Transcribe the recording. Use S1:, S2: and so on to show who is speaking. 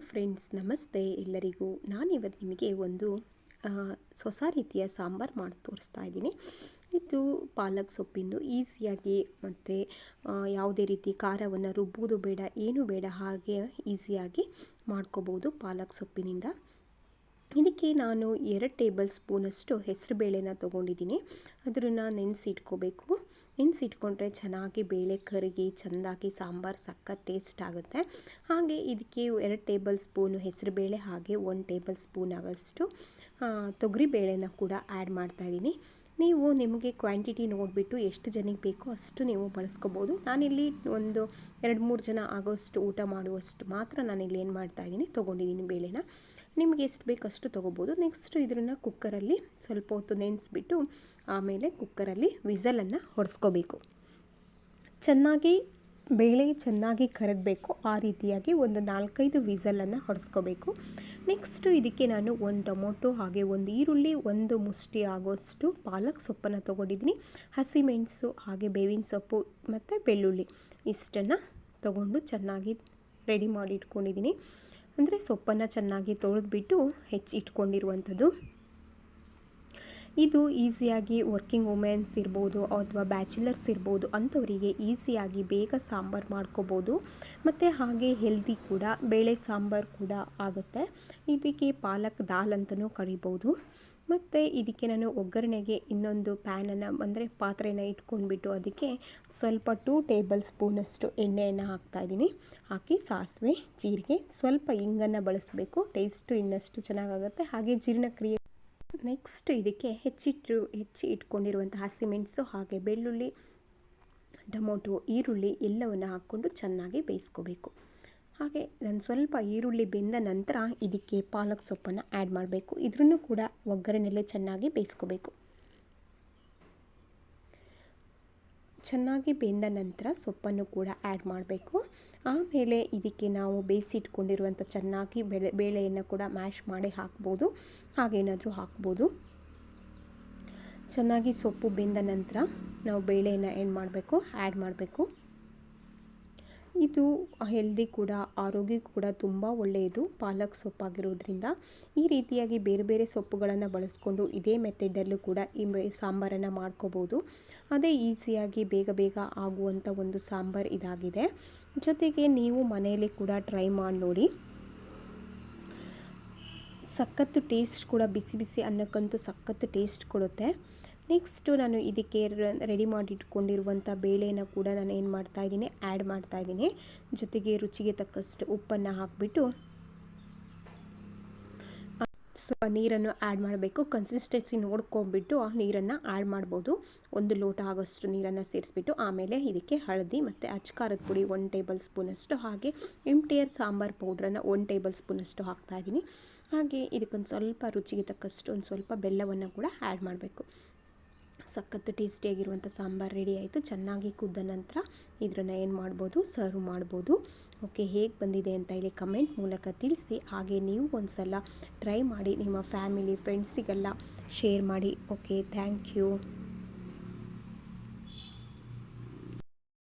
S1: Friends ನಮಸ್ತೆ. ಎಲ್ಲರಿಗೂ ನಾನಿವತ್ತು ನಿಮಗೆ ಒಂದು ಹೊಸ ರೀತಿಯ ಸಾಂಬಾರು ಮಾಡಿ ತೋರಿಸ್ತಾ ಇದ್ದೀನಿ. ಇದು ಪಾಲಕ್ ಸೊಪ್ಪಿಂದು, ಈಸಿಯಾಗಿ ಮತ್ತು ಯಾವುದೇ ರೀತಿ ಖಾರವನ್ನು ರುಬ್ಬುವುದು ಬೇಡ, ಏನು ಬೇಡ, ಹಾಗೆ ಈಸಿಯಾಗಿ ಮಾಡ್ಕೋಬೋದು ಪಾಲಕ್ ಸೊಪ್ಪಿನಿಂದ. ಇದಕ್ಕೆ ನಾನು ಎರಡು ಟೇಬಲ್ ಸ್ಪೂನಷ್ಟು ಹೆಸರುಬೇಳೆನ ತೊಗೊಂಡಿದ್ದೀನಿ. ಅದನ್ನು ನೆನೆಸಿಟ್ಕೋಬೇಕು. ನೆನೆಸಿಟ್ಕೊಂಡ್ರೆ ಚೆನ್ನಾಗಿ ಬೇಳೆ ಕರಗಿ, ಚೆಂದಾಗಿ ಸಾಂಬಾರು, ಸಕ್ಕತ್ ಟೇಸ್ಟ್ ಆಗುತ್ತೆ. ಹಾಗೆ ಇದಕ್ಕೆ ಎರಡು ಟೇಬಲ್ ಸ್ಪೂನು ಹೆಸರುಬೇಳೆ ಹಾಗೆ ಒಂದು ಟೇಬಲ್ ಸ್ಪೂನ್ ಆಗೋಷ್ಟು ತೊಗರಿಬೇಳೆನ ಕೂಡ ಆ್ಯಡ್ ಮಾಡ್ತಾಯಿದ್ದೀನಿ ನೀವು ನಿಮಗೆ ಕ್ವಾಂಟಿಟಿ ನೋಡಿಬಿಟ್ಟು ಎಷ್ಟು ಜನಕ್ಕೆ ಬೇಕೋ ಅಷ್ಟು ನೀವು ಬಳಸ್ಕೋಬೋದು. ನಾನಿಲ್ಲಿ ಒಂದು ಎರಡು ಮೂರು ಜನ ಆಗೋಷ್ಟು ಊಟ ಮಾಡುವಷ್ಟು ಮಾತ್ರ ನಾನಿಲ್ಲಿ ಏನು ಮಾಡ್ತಾಯಿದ್ದೀನಿ ತೊಗೊಂಡಿದ್ದೀನಿ ಬೇಳೆನ. ನಿಮಗೆ ಎಷ್ಟು ಬೇಕು ಅಷ್ಟು ತೊಗೋಬೋದು. ನೆಕ್ಸ್ಟ್ ಇದನ್ನು ಕುಕ್ಕರಲ್ಲಿ ಸ್ವಲ್ಪ ಹೊತ್ತು ನೆನೆಸ್ಬಿಟ್ಟು ಆಮೇಲೆ ಕುಕ್ಕರಲ್ಲಿ ವಿಸಲನ್ನು ಹೊಡೆಸ್ಕೋಬೇಕು. ಚೆನ್ನಾಗಿ ಬೇಳೆ ಚೆನ್ನಾಗಿ ಕರಗಬೇಕು. ಆ ರೀತಿಯಾಗಿ ಒಂದು ನಾಲ್ಕೈದು ವಿಸಲನ್ನು ಹೊಡೆಸ್ಕೋಬೇಕು. ನೆಕ್ಸ್ಟು ಇದಕ್ಕೆ ನಾನು ಒಂದು ಟೊಮೊಟೊ ಹಾಗೆ ಒಂದು ಈರುಳ್ಳಿ, ಒಂದು ಮುಷ್ಟಿ ಆಗೋಷ್ಟು ಪಾಲಕ್ ಸೊಪ್ಪನ್ನು ತೊಗೊಂಡಿದ್ದೀನಿ. ಹಸಿಮೆಣಸು ಹಾಗೆ ಬೇವಿನ ಸೊಪ್ಪು ಮತ್ತು ಬೆಳ್ಳುಳ್ಳಿ ಇಷ್ಟನ್ನು ತೊಗೊಂಡು ಚೆನ್ನಾಗಿ ರೆಡಿ ಮಾಡಿ ಇಟ್ಕೊಂಡಿದ್ದೀನಿ ಅಂದರೆ ಸೊಪ್ಪನ್ನು ಚೆನ್ನಾಗಿ ತೊಳೆದ್ಬಿಟ್ಟು ಹೆಚ್ಚಿಟ್ಕೊಂಡಿರುವಂಥದ್ದು. ಇದು ಈಸಿಯಾಗಿ ವರ್ಕಿಂಗ್ ವುಮೆನ್ಸ್ ಇರ್ಬೋದು ಅಥವಾ ಬ್ಯಾಚುಲರ್ಸ್ ಇರ್ಬೋದು ಅಂಥವರಿಗೆ ಈಸಿಯಾಗಿ ಬೇಗ ಸಾಂಬಾರು ಮಾಡ್ಕೋಬೋದು. ಮತ್ತು ಹಾಗೆ ಹೆಲ್ದಿ ಕೂಡ, ಬೇಳೆ ಸಾಂಬಾರು ಕೂಡ ಆಗುತ್ತೆ. ಇದಕ್ಕೆ ಪಾಲಕ್ ದಾಲ್ ಅಂತಲೂ ಕರಿಬೋದು. ಮತ್ತು ಇದಕ್ಕೆ ನಾನು ಒಗ್ಗರಣೆಗೆ ಇನ್ನೊಂದು ಪ್ಯಾನನ್ನು ಅಂದರೆ ಪಾತ್ರೆನ ಇಟ್ಕೊಂಡ್ಬಿಟ್ಟು ಅದಕ್ಕೆ ಸ್ವಲ್ಪ ಟೂ ಟೇಬಲ್ ಸ್ಪೂನಷ್ಟು ಎಣ್ಣೆಯನ್ನು ಹಾಕ್ತಾಯಿದ್ದೀನಿ ಹಾಕಿ ಸಾಸಿವೆ, ಜೀರಿಗೆ ಸ್ವಲ್ಪ ಇಂಗನ್ನು ಬಳಸಬೇಕು. ಟೇಸ್ಟು ಇನ್ನಷ್ಟು ಚೆನ್ನಾಗಾಗುತ್ತೆ. ಹಾಗೆ ಜೀರ್ಣಕ್ರಿಯೆ ನೆಕ್ಸ್ಟ್ ಇದಕ್ಕೆ ಹೆಚ್ಚಿಟ್ಟು ಹೆಚ್ಚಿ ಇಟ್ಕೊಂಡಿರುವಂಥ ಹಸಿಮೆಣಸು ಹಾಗೆ ಬೆಳ್ಳುಳ್ಳಿ, ಟೊಮೊಟೊ, ಈರುಳ್ಳಿ ಎಲ್ಲವನ್ನು ಹಾಕ್ಕೊಂಡು ಚೆನ್ನಾಗಿ ಬೇಯಿಸ್ಕೋಬೇಕು. ಹಾಗೆ ನಾನು ಸ್ವಲ್ಪ ಈರುಳ್ಳಿ ಬೆಂದ ನಂತರ ಇದಕ್ಕೆ ಪಾಲಕ್ ಸೊಪ್ಪನ್ನು ಆ್ಯಡ್ ಮಾಡಬೇಕು. ಇದ್ರೂ ಕೂಡ ಒಗ್ಗರಣೆಲ್ಲೇ ಚೆನ್ನಾಗಿ ಬೇಯಿಸ್ಕೋಬೇಕು. ಚೆನ್ನಾಗಿ ಬೆಂದ ನಂತರ ಸೊಪ್ಪನ್ನು ಕೂಡ ಆ್ಯಡ್ ಮಾಡಬೇಕು. ಆಮೇಲೆ ಇದಕ್ಕೆ ನಾವು ಬೇಯಿಸಿಟ್ಕೊಂಡಿರುವಂಥ ಚೆನ್ನಾಗಿ ಬೆಳೆ, ಬೇಳೆಯನ್ನು ಕೂಡ ಮ್ಯಾಶ್ ಮಾಡಿ ಹಾಕ್ಬೋದು. ಹಾಗೇನಾದರೂ ಹಾಕ್ಬೋದು. ಚೆನ್ನಾಗಿ ಸೊಪ್ಪು ಬೆಂದ ನಂತರ ನಾವು ಬೇಳೆಯನ್ನು ಏನು ಮಾಡಬೇಕು ಆ್ಯಡ್ ಮಾಡಬೇಕು. ಇದು ಹೆಲ್ದಿ ಕೂಡ, ಆರೋಗ್ಯ ಕೂಡ ತುಂಬ ಒಳ್ಳೆಯದು, ಪಾಲಕ್ ಸೊಪ್ಪಾಗಿರೋದ್ರಿಂದ. ಈ ರೀತಿಯಾಗಿ ಬೇರೆ ಬೇರೆ ಸೊಪ್ಪುಗಳನ್ನು ಬಳಸ್ಕೊಂಡು ಇದೇ ಮೆಥಡಲ್ಲೂ ಕೂಡ ಈ ಸಾಂಬಾರನ್ನು ಮಾಡ್ಕೋಬೋದು. ಅದೇ ಈಸಿಯಾಗಿ ಬೇಗ ಬೇಗ ಆಗುವಂಥ ಒಂದು ಸಾಂಬಾರು ಇದಾಗಿದೆ. ಜೊತೆಗೆ ನೀವು ಮನೆಯಲ್ಲಿ ಕೂಡ ಟ್ರೈ ಮಾಡಿ ನೋಡಿ. ಸಖತ್ತು ಟೇಸ್ಟ್ ಕೂಡ ಬಿಸಿ ಬಿಸಿ ಅನ್ನಕ್ಕಂತೂ ಸಖತ್ತು ಟೇಸ್ಟ್ ಕೊಡುತ್ತೆ. ನೆಕ್ಸ್ಟು ನಾನು ಇದಕ್ಕೆ ರೆಡಿ ಮಾಡಿ ಇಟ್ಕೊಂಡಿರುವಂಥ ಬೇಳೆನ ಕೂಡ ನಾನು ಏನು ಮಾಡ್ತಾಯಿದ್ದೀನಿ ಆ್ಯಡ್ ಮಾಡ್ತಾಯಿದ್ದೀನಿ ಜೊತೆಗೆ ರುಚಿಗೆ ತಕ್ಕಷ್ಟು ಉಪ್ಪನ್ನು ಹಾಕಿಬಿಟ್ಟು, ಸ್ವಲ್ಪ ನೀರನ್ನು ಆ್ಯಡ್ ಮಾಡಬೇಕು. ಕನ್ಸಿಸ್ಟೆನ್ಸಿ ನೋಡ್ಕೊಂಬಿಟ್ಟು ಆ ನೀರನ್ನು ಆ್ಯಡ್ ಮಾಡ್ಬೋದು. ಒಂದು ಲೋಟ ಆಗೋಷ್ಟು ನೀರನ್ನು ಸೇರಿಸ್ಬಿಟ್ಟು ಆಮೇಲೆ ಇದಕ್ಕೆ ಹಳದಿ ಮತ್ತು ಅಚ್ಕಾರದ ಪುಡಿ ಒನ್ ಟೇಬಲ್ ಸ್ಪೂನಷ್ಟು ಹಾಗೆ ಎಂ ಟಿ ಆರ್ ಸಾಂಬಾರು ಪೌಡ್ರನ್ನು ಒನ್ ಟೇಬಲ್ ಸ್ಪೂನಷ್ಟು ಹಾಕ್ತಾಯಿದ್ದೀನಿ ಹಾಗೆ ಇದಕ್ಕೊಂದು ಸ್ವಲ್ಪ ರುಚಿಗೆ ತಕ್ಕಷ್ಟು ಒಂದು ಸ್ವಲ್ಪ ಬೆಲ್ಲವನ್ನು ಕೂಡ ಆ್ಯಡ್ ಮಾಡಬೇಕು. ಸಖತ್ತು ಟೇಸ್ಟಿಯಾಗಿರುವಂಥ ಸಾಂಬಾರು ರೆಡಿ ಆಯಿತು. ಚೆನ್ನಾಗಿ ಕುದ್ದ ನಂತರ ಇದನ್ನು ಏನು ಮಾಡ್ಬೋದು? ಸರ್ವ್ ಮಾಡ್ಬೋದು. ಓಕೆ ಹೇಗೆ ಬಂದಿದೆ ಅಂತ ಹೇಳಿ ಕಮೆಂಟ್ ಮೂಲಕ ತಿಳಿಸಿ. ಹಾಗೆ ನೀವು ಒಂದು ಸಲ ಟ್ರೈ ಮಾಡಿ, ನಿಮ್ಮ ಫ್ಯಾಮಿಲಿ ಫ್ರೆಂಡ್ಸಿಗೆಲ್ಲ ಶೇರ್ ಮಾಡಿ. Okay thank you